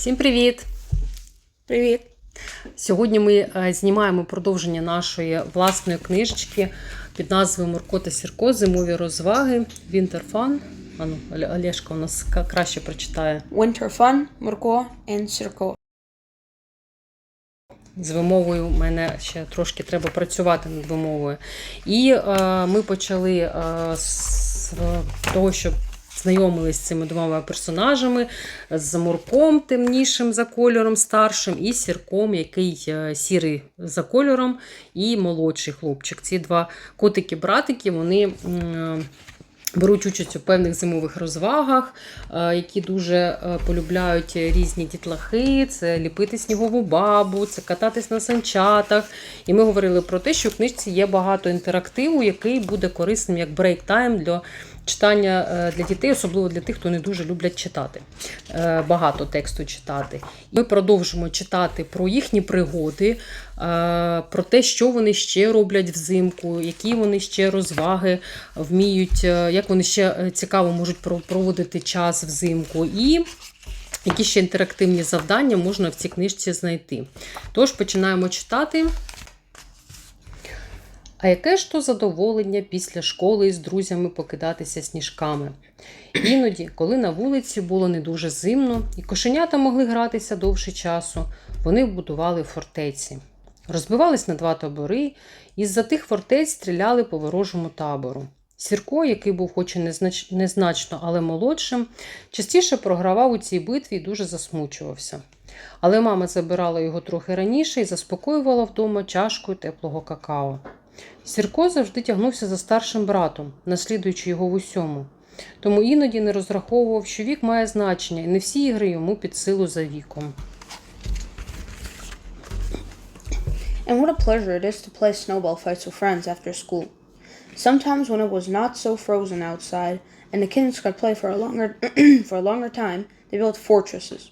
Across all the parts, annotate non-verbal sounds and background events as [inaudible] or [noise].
Всім привіт! Привіт. Сьогодні ми е, знімаємо продовження нашої власної книжечки під назвою Мурко та Сірко Зимові розваги Fun. Ану, Оле- Олешка у нас краще прочитає. Winter Fun, Мурко and Сірко. З вимовою в мене ще трошки треба працювати над вимовою. І е, ми почали е, з того, що знайомились з цими двома персонажами: з Мурком, темнішим за кольором, старшим, і Сірком, який е, сірий за кольором, і молодший хлопчик. Ці два котики-братики, вони. Беруть участь у певних зимових розвагах, е, які дуже е, полюбляють різні дітлахи, це ліпити снігову бабу, це кататись на санчатах. І ми говорили про те, що в книжці є багато інтерактиву, який буде корисним як брейк-тайм для читання е, для дітей, особливо для тих, хто не дуже люблять читати, е, багато тексту читати. Ми продовжимо читати про їхні пригоди, е, про те, що вони ще роблять взимку, які вони ще розваги вміють, як вони ще цікаво можуть проводити час взимку. І які ще інтерактивні завдання можна в цій книжці знайти. Тож починаємо читати. А яке ж то задоволення після школи з друзями покидатися сніжками? Іноді, коли на вулиці було не дуже зимно, і кошенята могли гратися довше часу, вони будували фортеці. Розбивались на два табори, і з-за тих фортець стріляли по ворожому табору. Сірко, який був хоч і незнач... незначно, але молодшим, частіше програвав у цій битві і дуже засмучувався. Але мама забирала його трохи раніше і заспокоювала вдома чашкою теплого какао. Сірко завжди тягнувся за старшим братом, наслідуючи його в усьому. Тому іноді не розраховував, що вік має значення, і не всі ігри йому під силу за віком. And what a pleasure it is to play snowball fights with friends after school. Sometimes when it was not so frozen outside and the kids could play for a longer for a longer time, they built fortresses.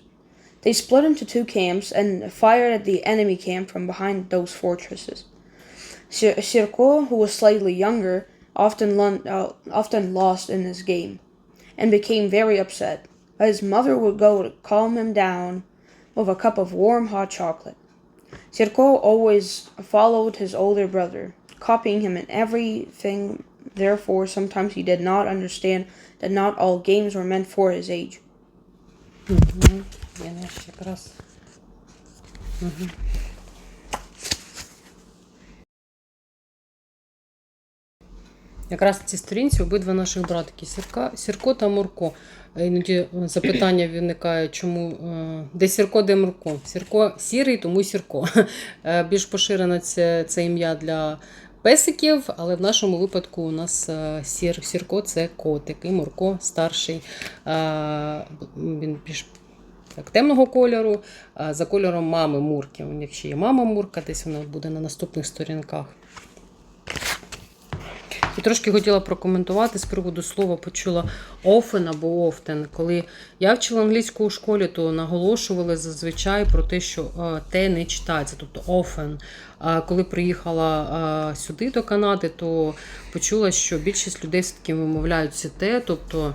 They split into two camps and fired at the enemy camp from behind those fortresses. Sirko, who was slightly younger, often, uh, often lost in this game and became very upset. His mother would go to calm him down with a cup of warm hot chocolate. Sirko always followed his older brother, copying him in everything. Therefore, sometimes he did not understand that not all games were meant for his age. Mm-hmm. mm-hmm. Якраз. На цій сторінці обидва наших братики Сірка, Сірко та Мурко. Е, Іноді е, запитання виникає, чому е, де Сірко, де Мурко. Сірко сірий, тому Сірко. Більш поширене це, це ім'я для песиків, але в нашому випадку у нас сір, Сірко це котик, і Мурко старший. Він більш так, темного кольору, за кольором мами Мурки. Ще є мама Мурка, десь вона буде на наступних сторінках. І трошки хотіла прокоментувати з приводу слова почула often або often. Коли я вчила англійську у школі, то наголошували зазвичай про те, що е, те не читається, тобто often. А коли приїхала е, сюди до Канади, то почула, що більшість людей все-таки вимовляють те, тобто.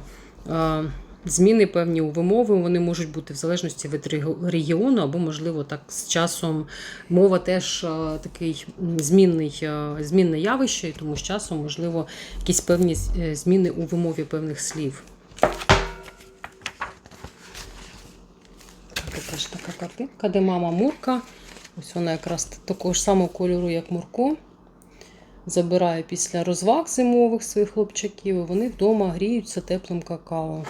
Зміни певні у вимови вони можуть бути в залежності від регіону, або, можливо, так з часом мова теж е, такий змінний, е, змінне явище, і тому з часом, можливо, якісь певні е, зміни у вимові певних слів. Тут теж така картинка, де мама Мурка. Ось вона якраз такого ж самого кольору, як Мурко. Забирає після розваг зимових своїх хлопчаків, і вони вдома гріються теплим какао.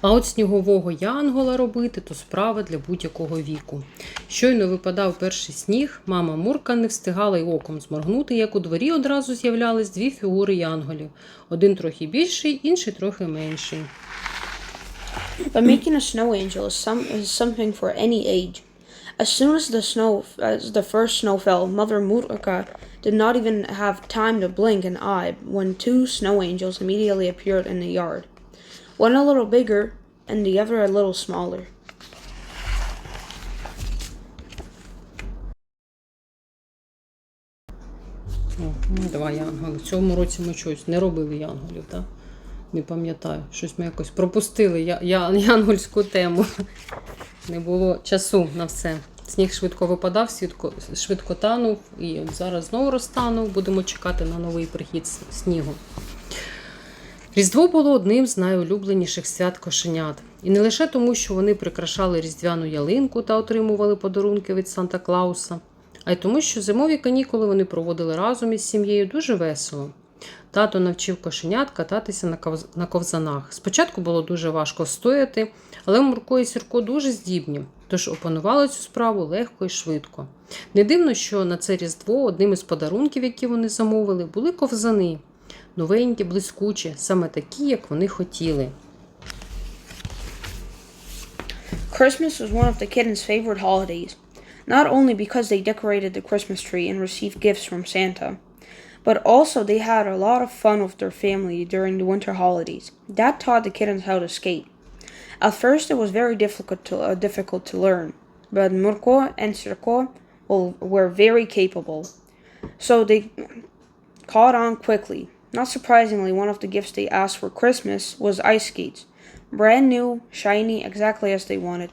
А от снігового янгола робити то справа для будь-якого віку. Щойно випадав перший сніг, мама Мурка не встигала й оком зморгнути, як у дворі одразу з'являлись дві фігури янголів: один трохи більший, інший трохи менший. But making a snow angel is some is something for any age. As soon as the snow, as the first snow fell, Mother Murka did not even have time to blink an eye when two snow angels immediately appeared in the yard. One a little bigger and the other a little smaller. О, ну, янголи. Цьому році ми щось не робили янголів, так? Не пам'ятаю, щось ми якось пропустили я, я, янгольську тему. Не було часу на все. Сніг швидко випадав, свідко, швидко танув, і от зараз знову розтанув. Будемо чекати на новий прихід снігу. Різдво було одним з найулюбленіших свят кошенят. І не лише тому, що вони прикрашали різдвяну ялинку та отримували подарунки від Санта Клауса, а й тому, що зимові канікули вони проводили разом із сім'єю дуже весело. Тато навчив кошенят кататися на ковзанах. Спочатку було дуже важко стояти, але Мурко і Сірко дуже здібні, тож опанували цю справу легко і швидко. Не дивно, що на це Різдво одним із подарунків, які вони замовили, були ковзани. Новенькі, блискучі, саме такі, як вони хотіли. Christmas was one of the kittens' favorite holidays, not only because they decorated the Christmas tree and received gifts from Santa, but also they had a lot of fun with their family during the winter holidays. That taught the kittens how to skate. At first, it was very difficult to, uh, difficult to learn, but Murko and Sirko well, were very capable, so they caught on quickly. Not surprisingly, one of the gifts they asked for Christmas was ice skates. Brand new, shiny, exactly as they wanted.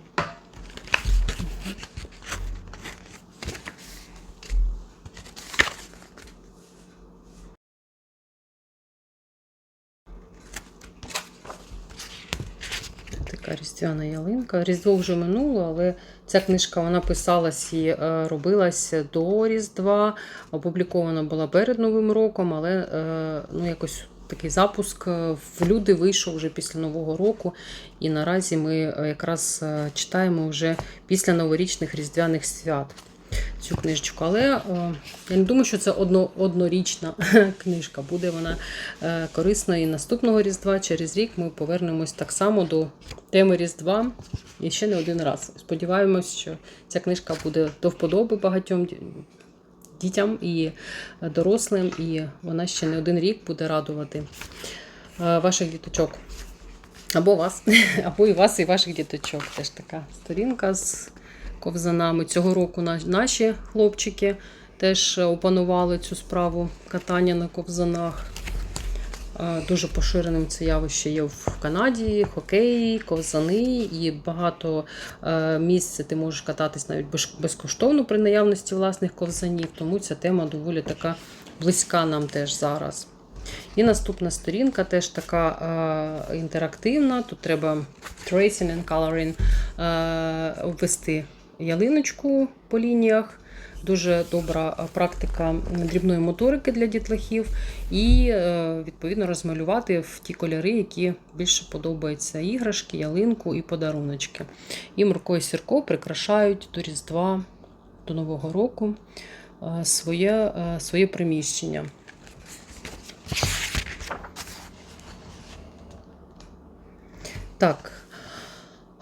Різдво вже минуло, але ця книжка вона писалась і е, робилась до Різдва, опублікована була перед Новим роком, але е, ну, якось такий запуск е, в люди вийшов вже після Нового року. І наразі ми якраз читаємо вже після новорічних різдвяних свят. Цю книжечку, але е, я не думаю, що це одно, однорічна [laughs] книжка. Буде вона е, корисна і наступного Різдва. Через рік ми повернемось так само до теми Різдва і ще не один раз. Сподіваємось, що ця книжка буде до вподоби багатьом дітям і дорослим, і вона ще не один рік буде радувати е, ваших діточок. Або вас, [laughs] або і вас, і ваших діточок. Теж така сторінка з ковзанами. Цього року наші хлопчики теж опанували цю справу катання на ковзанах. Е, Дуже поширеним це явище є в Канаді, хокей, ковзани, і багато е, місць ти можеш кататись навіть безкоштовно при наявності власних ковзанів, тому ця тема доволі така близька нам теж зараз. І наступна сторінка теж така е, інтерактивна. Тут треба tracing and coloring е, ввести ялиночку по лініях. Дуже добра е, практика дрібної моторики для дітлахів, і е, відповідно розмалювати в ті кольори, які більше подобаються іграшки, ялинку і подаруночки. І Мурко і Сірко прикрашають до Різдва, до Нового року е, своє, своє приміщення. Так.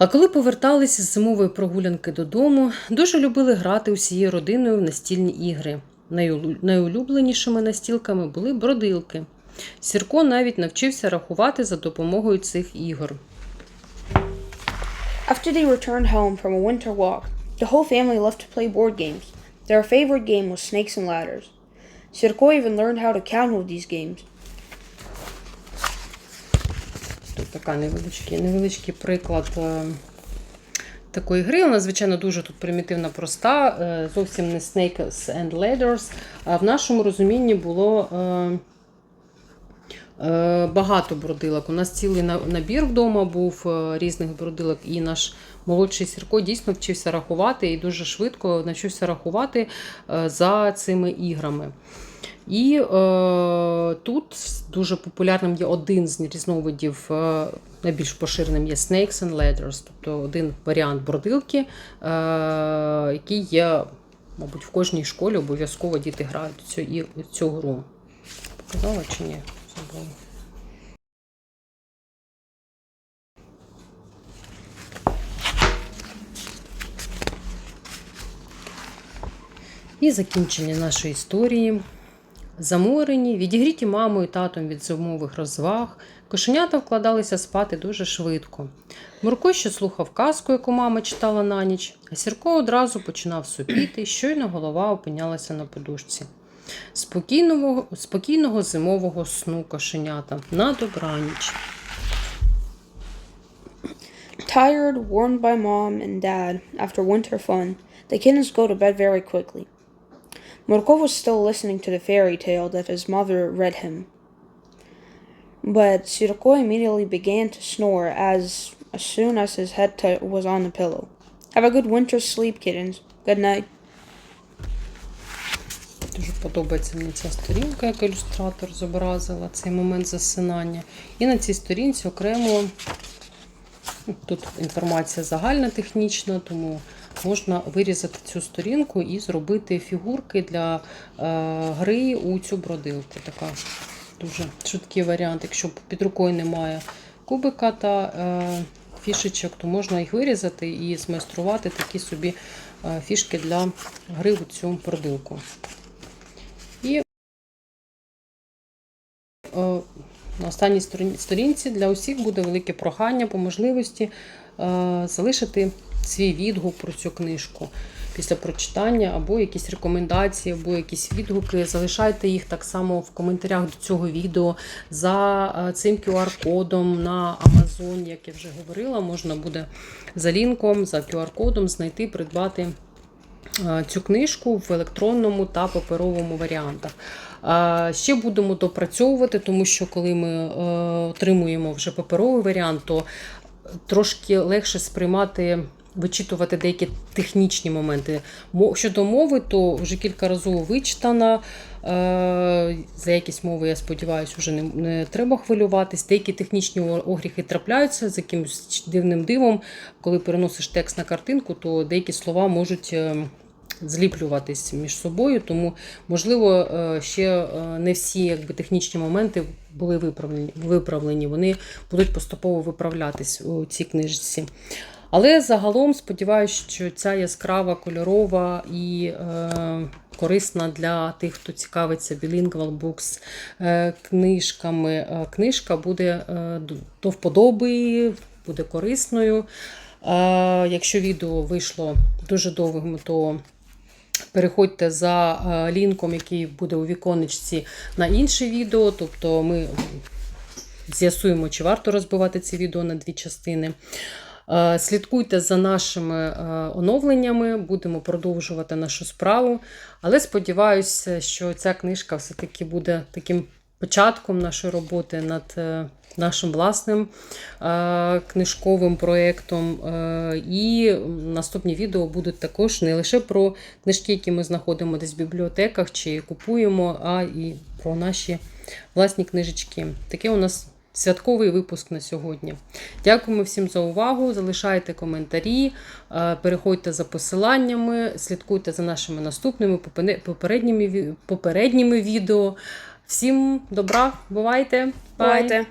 А коли поверталися з зимової прогулянки додому, дуже любили грати усією родиною в настільні ігри. Найулюбленішими настілками були бродилки. Сірко навіть навчився рахувати за допомогою цих ігор. After they returned home from a winter walk, the whole family left to play board games. Their favorite game was Snakes and Ladders. Sirko even learned how to count with these games. Тут така невеличкий, невеличкий приклад е, такої гри. Вона, звичайно, дуже тут примітивна, проста, е, зовсім не Snakes and Ladders. А в нашому розумінні було. Е, Багато бродилок. У нас цілий набір вдома був різних бродилок, і наш молодший Сірко дійсно вчився рахувати і дуже швидко навчився рахувати за цими іграми. І е, тут дуже популярним є один з різновидів, е, найбільш поширеним є Snakes and Ladders, тобто один варіант бродилки, е, який є, мабуть, в кожній школі обов'язково діти грають цю, і- цю гру. Показала чи ні? Забула. І закінчення нашої історії. Заморені, відігріті мамою і татом від зимових розваг, кошенята вкладалися спати дуже швидко. Мурко ще слухав казку, яку мама читала на ніч, а Сірко одразу починав сопіти, щойно голова опинялася на подушці. Спокійного, спокійного зимового сну кошенята. На добраніч. Tired, warned by mom and dad after winter fun, the kittens go to bed very quickly. Murko was still listening to the fairy tale that his mother read him. But Sirko immediately began to snore as, as soon as his head t- was on the pillow. Have a good winter's sleep, kittens. Good night. Дуже подобається мені ця сторінка, як ілюстратор зобразила цей момент засинання. І на цій сторінці окремо ну, тут інформація загальна технічна, тому можна вирізати цю сторінку і зробити фігурки для е, гри у цю бродилку. Така дуже швидкий варіант. Якщо під рукою немає кубика та е, фішечок, то можна їх вирізати і змайструвати такі собі е, фішки для гри у цю бродилку. І на останній сторінці для усіх буде велике прохання по можливості залишити свій відгук про цю книжку після прочитання, або якісь рекомендації, або якісь відгуки. Залишайте їх так само в коментарях до цього відео за е, цим QR-кодом на Amazon, як я вже говорила, можна буде за лінком, за QR-кодом знайти, придбати е, цю книжку в електронному та паперовому варіантах. Е, Ще будемо допрацьовувати, тому що коли ми отримуємо вже паперовий варіант, то трошки легше сприймати. Вичитувати деякі технічні моменти. Щодо мови, то вже кількаразово вичитана. Е, За якісь мови, я сподіваюся, вже не, не треба хвилюватись. Деякі технічні огріхи трапляються з якимось дивним дивом. Коли переносиш текст на картинку, то деякі слова можуть е, зліплюватись між собою. Тому, можливо, е, ще не всі якби, технічні моменти були виправлені. виправлені. Вони будуть поступово виправлятись у цій книжці. Але загалом сподіваюся, що ця яскрава, кольорова і е, корисна для тих, хто цікавиться Bilingual Books е, книжками. Е, книжка буде е, до вподоби, буде корисною. Е, якщо відео вийшло дуже довгим, то переходьте за е, лінком, який буде у віконечці на інше відео. Тобто ми з'ясуємо, чи варто розбивати це відео на дві частини. Е, Слідкуйте за нашими е, оновленнями, будемо продовжувати нашу справу. Але сподіваюся, що ця книжка все-таки буде таким початком нашої роботи над е, нашим власним книжковим проєктом. І наступні відео будуть також не лише про книжки, які ми знаходимо десь в бібліотеках чи купуємо, а і про наші власні книжечки. Таке у нас святковий випуск на сьогодні. Дякуємо всім за увагу. Залишайте коментарі, е, переходьте за посиланнями, слідкуйте за нашими наступними попередніми, попередніми відео. Всім добра, бувайте! Бувайте.